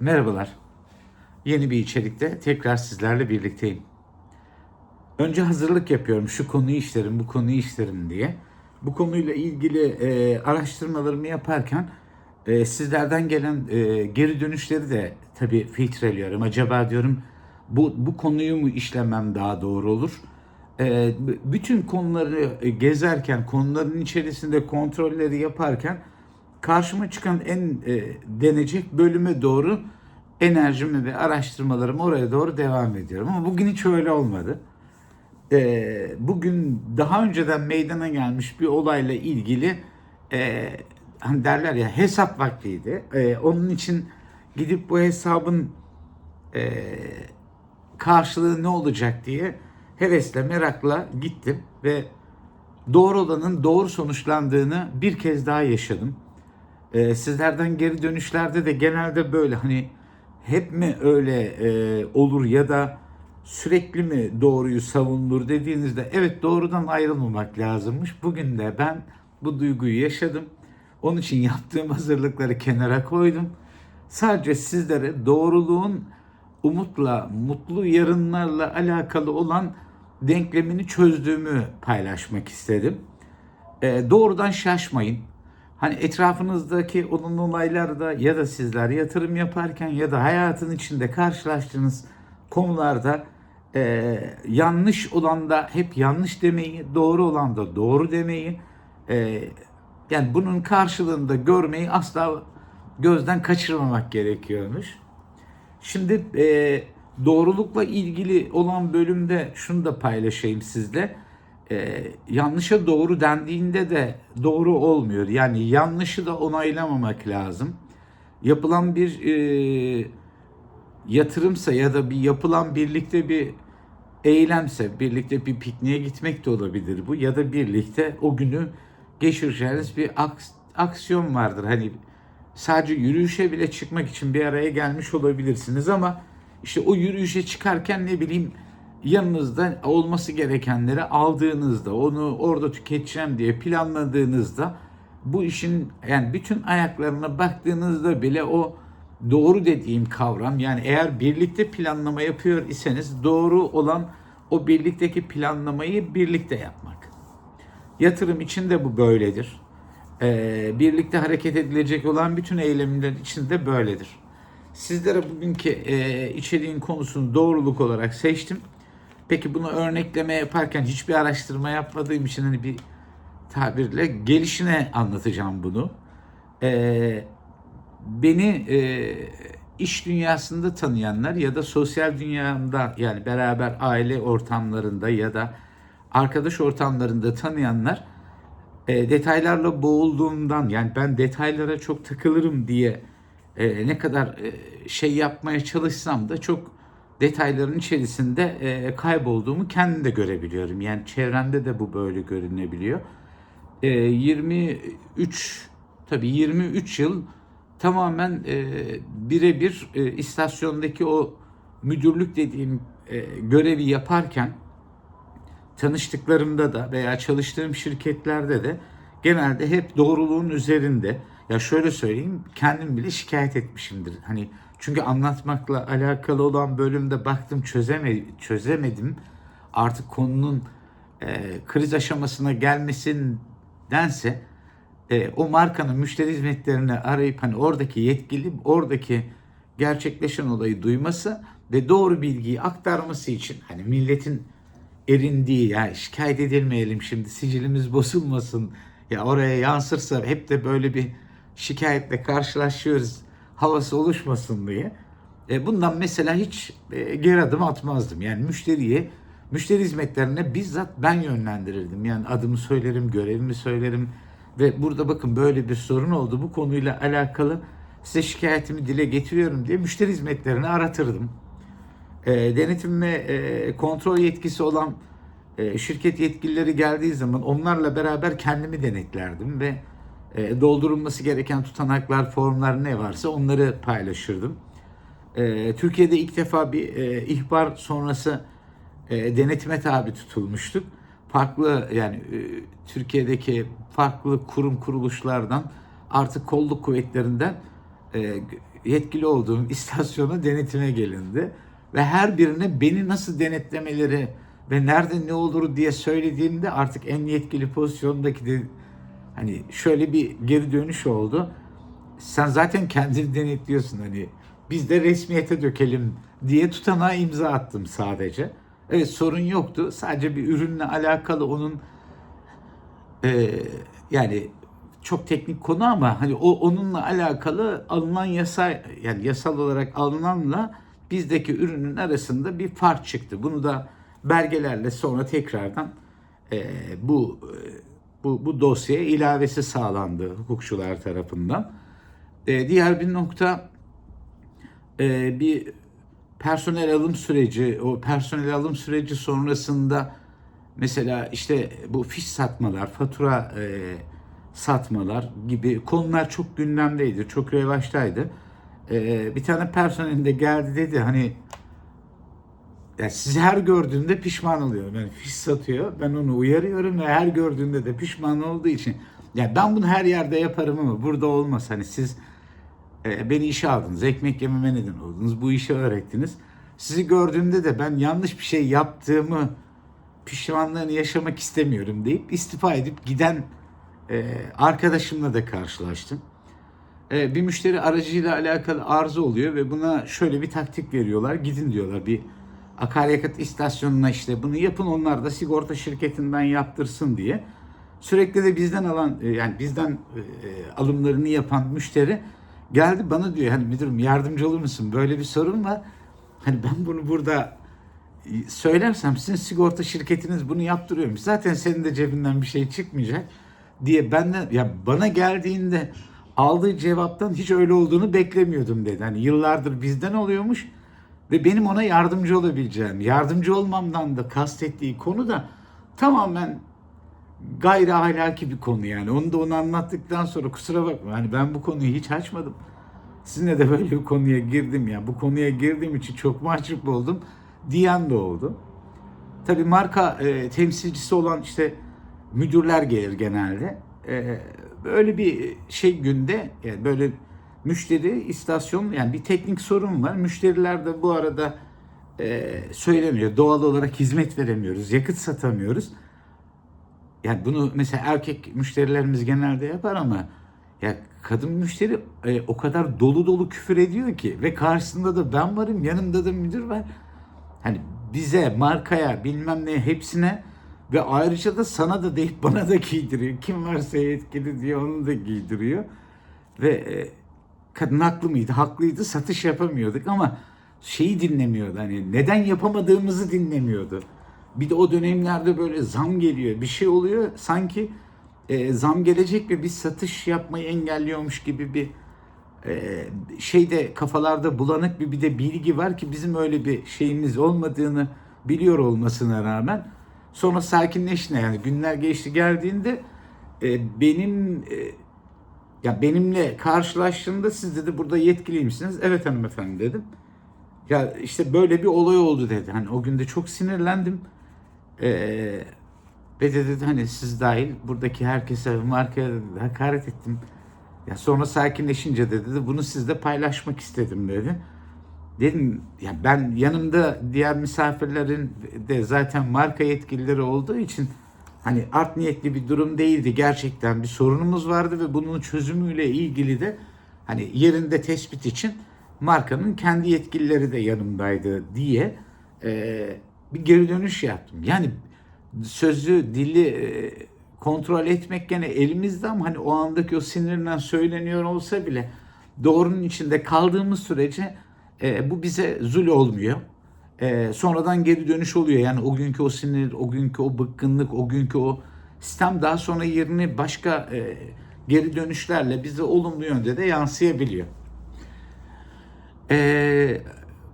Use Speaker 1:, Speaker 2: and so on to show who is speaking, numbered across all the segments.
Speaker 1: Merhabalar. Yeni bir içerikte tekrar sizlerle birlikteyim. Önce hazırlık yapıyorum. Şu konuyu işlerim, bu konuyu işlerim diye. Bu konuyla ilgili e, araştırmalarımı yaparken e, sizlerden gelen e, geri dönüşleri de tabii filtreliyorum. Acaba diyorum bu, bu konuyu mu işlemem daha doğru olur? E, bütün konuları e, gezerken, konuların içerisinde kontrolleri yaparken karşıma çıkan en e, denecek bölüme doğru enerjimi ve araştırmalarımı oraya doğru devam ediyorum. Ama bugün hiç öyle olmadı. E, bugün daha önceden meydana gelmiş bir olayla ilgili e, hani derler ya hesap vaktiydi. E, onun için gidip bu hesabın e, karşılığı ne olacak diye hevesle, merakla gittim ve doğru olanın doğru sonuçlandığını bir kez daha yaşadım. Ee, sizlerden geri dönüşlerde de genelde böyle hani hep mi öyle e, olur ya da sürekli mi doğruyu savunulur dediğinizde evet doğrudan ayrılmamak lazımmış. Bugün de ben bu duyguyu yaşadım. Onun için yaptığım hazırlıkları kenara koydum. Sadece sizlere doğruluğun umutla, mutlu yarınlarla alakalı olan denklemini çözdüğümü paylaşmak istedim. E, doğrudan şaşmayın. Hani etrafınızdaki olumlu olaylarda ya da sizler yatırım yaparken ya da hayatın içinde karşılaştığınız konularda e, yanlış olan da hep yanlış demeyi, doğru olan da doğru demeyi, e, yani bunun karşılığında görmeyi asla gözden kaçırmamak gerekiyormuş. Şimdi e, doğrulukla ilgili olan bölümde şunu da paylaşayım sizle. E, yanlışa doğru dendiğinde de doğru olmuyor. Yani yanlışı da onaylamamak lazım. Yapılan bir e, yatırımsa ya da bir yapılan birlikte bir eylemse, birlikte bir pikniğe gitmek de olabilir bu ya da birlikte o günü geçireceğiniz bir aks- aksiyon vardır. Hani sadece yürüyüşe bile çıkmak için bir araya gelmiş olabilirsiniz ama işte o yürüyüşe çıkarken ne bileyim yanınızda olması gerekenleri aldığınızda, onu orada tüketeceğim diye planladığınızda bu işin yani bütün ayaklarına baktığınızda bile o doğru dediğim kavram yani eğer birlikte planlama yapıyor iseniz doğru olan o birlikteki planlamayı birlikte yapmak. Yatırım için de bu böyledir. Ee, birlikte hareket edilecek olan bütün eylemler için de böyledir. Sizlere bugünkü e, içeriğin konusunu doğruluk olarak seçtim. Peki bunu örnekleme yaparken hiçbir araştırma yapmadığım için hani bir tabirle gelişine anlatacağım bunu. Ee, beni e, iş dünyasında tanıyanlar ya da sosyal dünyamda yani beraber aile ortamlarında ya da arkadaş ortamlarında tanıyanlar e, detaylarla boğulduğumdan yani ben detaylara çok takılırım diye e, ne kadar e, şey yapmaya çalışsam da çok detayların içerisinde e, kaybolduğumu kendim de görebiliyorum. Yani çevremde de bu böyle görünebiliyor. E, 23 tabii 23 yıl tamamen e, birebir e, istasyondaki o müdürlük dediğim e, görevi yaparken tanıştıklarımda da veya çalıştığım şirketlerde de genelde hep doğruluğun üzerinde. Ya şöyle söyleyeyim, kendim bile şikayet etmişimdir. Hani çünkü anlatmakla alakalı olan bölümde baktım çözeme, çözemedim. Artık konunun e, kriz aşamasına gelmesindense e, o markanın müşteri hizmetlerini arayıp hani oradaki yetkili oradaki gerçekleşen olayı duyması ve doğru bilgiyi aktarması için hani milletin erindiği yani şikayet edilmeyelim şimdi sicilimiz bozulmasın ya oraya yansırsa hep de böyle bir şikayetle karşılaşıyoruz havası oluşmasın diye. E, bundan mesela hiç e, geri adım atmazdım. Yani müşteriye, müşteri hizmetlerine bizzat ben yönlendirirdim. Yani adımı söylerim, görevimi söylerim ve burada bakın böyle bir sorun oldu. Bu konuyla alakalı size şikayetimi dile getiriyorum diye müşteri hizmetlerini aratırdım e, denetim ve e, kontrol yetkisi olan e, şirket yetkilileri geldiği zaman onlarla beraber kendimi denetlerdim ve e, doldurulması gereken tutanaklar, formlar ne varsa onları paylaşırdım. E, Türkiye'de ilk defa bir e, ihbar sonrası e, denetime tabi tutulmuştuk. Farklı yani e, Türkiye'deki farklı kurum kuruluşlardan artık kolluk kuvvetlerinden e, yetkili olduğum istasyona denetime gelindi. Ve her birine beni nasıl denetlemeleri ve nerede ne olur diye söylediğimde artık en yetkili pozisyondaki de hani şöyle bir geri dönüş oldu. Sen zaten kendini denetliyorsun hani biz de resmiyete dökelim diye tutanağa imza attım sadece. Evet sorun yoktu. Sadece bir ürünle alakalı onun e, yani çok teknik konu ama hani o onunla alakalı alınan yasa yani yasal olarak alınanla bizdeki ürünün arasında bir fark çıktı. Bunu da belgelerle sonra tekrardan e, bu e, bu bu dosyaya ilavesi sağlandı hukukçular tarafından. E, diğer bir nokta e, bir personel alım süreci, o personel alım süreci sonrasında mesela işte bu fiş satmalar, fatura e, satmalar gibi konular çok gündemdeydi, çok revaçtaydı. E, bir tane personelin de geldi dedi hani ya sizi her gördüğümde pişman oluyorum. Yani fiş satıyor. Ben onu uyarıyorum ve her gördüğümde de pişman olduğu için. Ya ben bunu her yerde yaparım ama burada olmaz. Hani siz e, beni işe aldınız. Ekmek yememe neden oldunuz. Bu işi öğrettiniz. Sizi gördüğümde de ben yanlış bir şey yaptığımı pişmanlığını yaşamak istemiyorum deyip istifa edip giden e, arkadaşımla da karşılaştım. E, bir müşteri aracıyla alakalı arıza oluyor ve buna şöyle bir taktik veriyorlar. Gidin diyorlar bir akaryakıt istasyonuna işte bunu yapın onlar da sigorta şirketinden yaptırsın diye. Sürekli de bizden alan e, yani bizden e, alımlarını yapan müşteri geldi bana diyor hani müdürüm yardımcı olur musun? Böyle bir sorun var. Hani ben bunu burada e, söylersem sizin sigorta şirketiniz bunu yaptırıyormuş. Zaten senin de cebinden bir şey çıkmayacak diye benden ya bana geldiğinde aldığı cevaptan hiç öyle olduğunu beklemiyordum dedi. Hani yıllardır bizden oluyormuş ve benim ona yardımcı olabileceğim, yardımcı olmamdan da kastettiği konu da tamamen gayri ahlaki bir konu yani. Onu da onu anlattıktan sonra kusura bakma hani ben bu konuyu hiç açmadım. Sizinle de böyle bir konuya girdim ya. Bu konuya girdiğim için çok mahcup oldum diyen de oldu. Tabii marka e, temsilcisi olan işte müdürler gelir genelde. E, böyle bir şey günde yani böyle müşteri istasyon yani bir teknik sorun var. Müşteriler de bu arada e, söylemiyor. Doğal olarak hizmet veremiyoruz, yakıt satamıyoruz. Yani bunu mesela erkek müşterilerimiz genelde yapar ama ya kadın müşteri e, o kadar dolu dolu küfür ediyor ki ve karşısında da ben varım, yanımda da müdür var. Hani bize, markaya, bilmem ne hepsine ve ayrıca da sana da deyip bana da giydiriyor. Kim varsa yetkili diye onu da giydiriyor. Ve e, kadın haklı mıydı? Haklıydı. Satış yapamıyorduk ama şeyi dinlemiyordu. Hani neden yapamadığımızı dinlemiyordu. Bir de o dönemlerde böyle zam geliyor. Bir şey oluyor. Sanki e, zam gelecek ve biz satış yapmayı engelliyormuş gibi bir e, şeyde kafalarda bulanık bir bir de bilgi var ki bizim öyle bir şeyimiz olmadığını biliyor olmasına rağmen sonra sakinleşti yani günler geçti geldiğinde e, benim e, ya benimle karşılaştığında siz dedi burada yetkiliymişsiniz. Evet hanımefendi dedim. Ya işte böyle bir olay oldu dedi. Hani o günde çok sinirlendim. Ee, ve de dedi hani siz dahil buradaki herkese markaya hakaret ettim. Ya sonra sakinleşince de dedi bunu sizle paylaşmak istedim dedi. Dedim ya ben yanımda diğer misafirlerin de zaten marka yetkilileri olduğu için hani art niyetli bir durum değildi. Gerçekten bir sorunumuz vardı ve bunun çözümüyle ilgili de hani yerinde tespit için markanın kendi yetkilileri de yanımdaydı diye e, bir geri dönüş yaptım. Yani sözü, dili e, kontrol etmek gene elimizde ama hani o andaki o sinirden söyleniyor olsa bile doğrunun içinde kaldığımız sürece e, bu bize zul olmuyor. E, sonradan geri dönüş oluyor. Yani o günkü o sinir, o günkü o bıkkınlık, o günkü o sistem daha sonra yerini başka e, geri dönüşlerle bize olumlu yönde de yansıyabiliyor. E,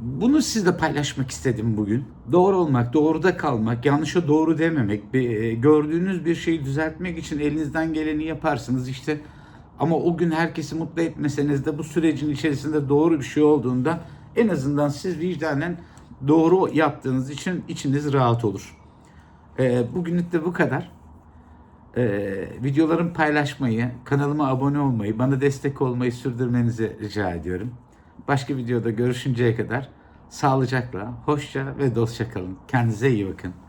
Speaker 1: bunu sizle paylaşmak istedim bugün. Doğru olmak, doğruda kalmak, yanlışa doğru dememek, bir, e, gördüğünüz bir şeyi düzeltmek için elinizden geleni yaparsınız işte. Ama o gün herkesi mutlu etmeseniz de bu sürecin içerisinde doğru bir şey olduğunda en azından siz vicdanen doğru yaptığınız için içiniz rahat olur. E, bugünlük de bu kadar. Ee, videolarımı paylaşmayı, kanalıma abone olmayı, bana destek olmayı sürdürmenizi rica ediyorum. Başka videoda görüşünceye kadar sağlıcakla, hoşça ve dostça kalın. Kendinize iyi bakın.